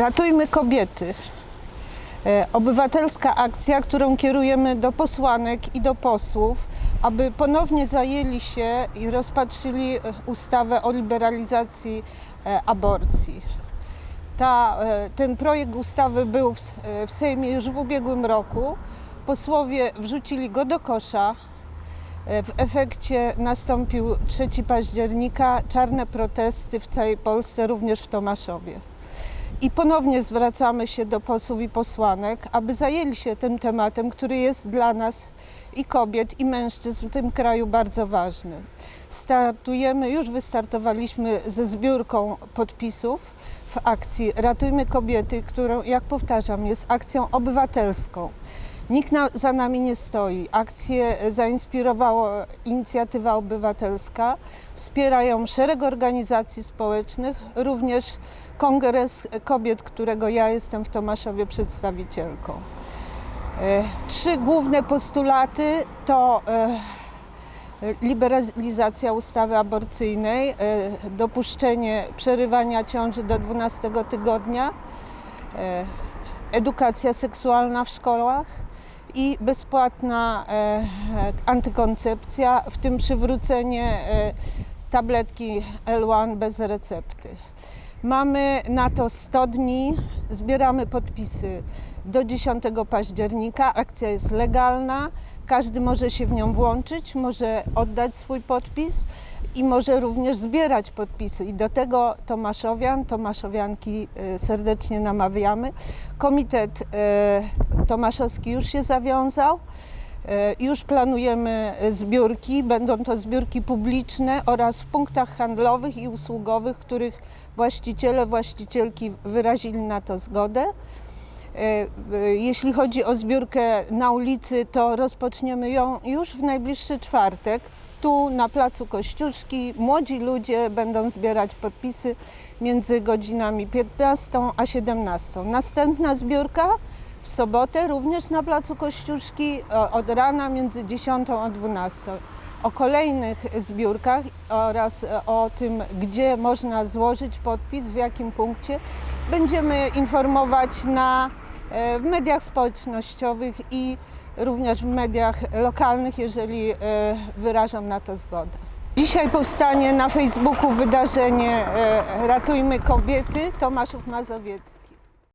Ratujmy kobiety. E, Obywatelska akcja, którą kierujemy do posłanek i do posłów, aby ponownie zajęli się i rozpatrzyli e, ustawę o liberalizacji e, aborcji. Ta, ten projekt ustawy był w, w Sejmie już w ubiegłym roku. Posłowie wrzucili go do kosza. W efekcie nastąpił 3 października, czarne protesty w całej Polsce, również w Tomaszowie. I ponownie zwracamy się do posłów i posłanek, aby zajęli się tym tematem, który jest dla nas i kobiet, i mężczyzn w tym kraju bardzo ważny. Startujemy, już wystartowaliśmy ze zbiórką podpisów w akcji Ratujmy Kobiety, którą, jak powtarzam, jest akcją obywatelską. Nikt na, za nami nie stoi. Akcję zainspirowała inicjatywa obywatelska. Wspierają szereg organizacji społecznych, również Kongres Kobiet, którego ja jestem w Tomaszowie przedstawicielką. E, Trzy główne postulaty to e, liberalizacja ustawy aborcyjnej, e, dopuszczenie przerywania ciąży do 12 tygodnia, e, edukacja seksualna w szkołach i bezpłatna e, e, antykoncepcja, w tym przywrócenie e, tabletki L1 bez recepty. Mamy na to 100 dni, zbieramy podpisy do 10 października. Akcja jest legalna, każdy może się w nią włączyć, może oddać swój podpis i może również zbierać podpisy. I do tego Tomaszowian, Tomaszowianki e, serdecznie namawiamy. Komitet e, Tomaszowski już się zawiązał. E, Już planujemy zbiórki, będą to zbiórki publiczne oraz w punktach handlowych i usługowych, których właściciele, właścicielki wyrazili na to zgodę. Jeśli chodzi o zbiórkę na ulicy, to rozpoczniemy ją już w najbliższy czwartek. Tu na placu Kościuszki młodzi ludzie będą zbierać podpisy między godzinami 15 a 17. Następna zbiórka w sobotę również na placu Kościuszki o- od rana między 10 a 12. O kolejnych zbiórkach oraz e, o tym, gdzie można złożyć podpis, w jakim punkcie, będziemy informować na, e, w mediach społecznościowych i również w mediach lokalnych, jeżeli e, wyrażam na to zgodę. Dzisiaj powstanie na Facebooku wydarzenie e, Ratujmy Kobiety Tomaszów Mazowiecki.